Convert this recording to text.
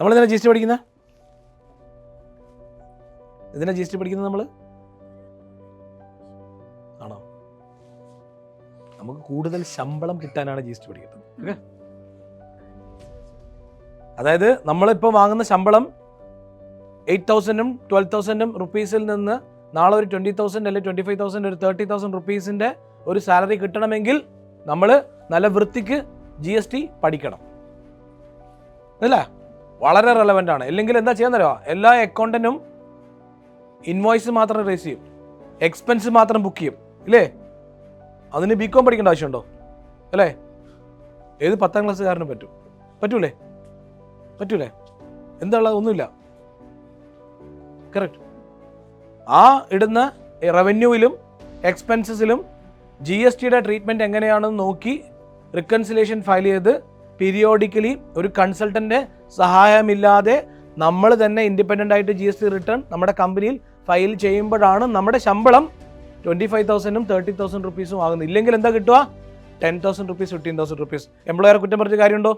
നമ്മൾ എന്തിനാ G S T പഠിക്കുന്നത് എന്തിനാ ജി എസ് ടി പഠിക്കുന്നത് നമ്മൾ ആണോ? നമുക്ക് കൂടുതൽ ശമ്പളം കിട്ടാനാണ് ജി എസ് ടി പഠിക്കുന്നത്. ഓക്കെ. അതായത് നമ്മളിപ്പോൾ വാങ്ങുന്ന ശമ്പളം എയ്റ്റ് തൗസൻഡും ട്വൽവ് തൗസൻഡും റുപ്പീസിൽ നിന്ന് നാളെ ഒരു ട്വന്റി തൗസൻഡ് അല്ലെങ്കിൽ ട്വന്റി ഫൈവ് തൗസൻഡ് ഒരു തേർട്ടി തൗസൻഡ് റുപ്പീസിന്റെ ഒരു സാലറി കിട്ടണമെങ്കിൽ നമ്മൾ നല്ല വൃത്തിക്ക് ജി എസ് ടി പഠിക്കണം. അല്ലേ? വളരെ റെലവന്റ് ആണ്. അല്ലെങ്കിൽ എന്താ ചെയ്യാൻ തരുമോ എല്ലാ അക്കൗണ്ടിനും ഇൻവോയ്സ് മാത്രം റേസ് ചെയ്യും. എക്സ്പെൻസ് മാത്രം ബുക്ക് ചെയ്യും. ഇല്ലേ? അതിന് ബി കോം പഠിക്കേണ്ട ആവശ്യമുണ്ടോ? അല്ലേ? ഏത് പത്താം ക്ലാസ്സുകാരനും പറ്റും. പറ്റൂലേ? പറ്റൂലേ? എന്താ ഒന്നുമില്ല. കറക്റ്റ് ആ ഇടുന്ന റവന്യൂവിലും എക്സ്പെൻസസിലും ജി എസ് ടിയുടെ ട്രീറ്റ്മെന്റ് എങ്ങനെയാണെന്ന് നോക്കി റിക്കൺസിലേഷൻ ഫയൽ ചെയ്ത് പീരിയോഡിക്കലി ഒരു കൺസൾട്ടന്റെ സഹായമില്ലാതെ നമ്മൾ തന്നെ ഇൻഡിപെൻഡന്റ് ആയിട്ട് ജി എസ് ടി റിട്ടേൺ നമ്മുടെ കമ്പനിയിൽ ഫയൽ ചെയ്യുമ്പോഴാണ് നമ്മുടെ ശമ്പളം ട്വന്റി ഫൈവ് തൗസൻഡും തേർട്ടി തൗസൻഡ് റുപ്പീസും ആകുന്നത്. ഇല്ലെങ്കിൽ എന്താ കിട്ടുക? Ten thousand rupees fifteen thousand rupees എംപ്ലോയറെ കുറ്റം പറഞ്ഞ കാര്യമുണ്ടോ?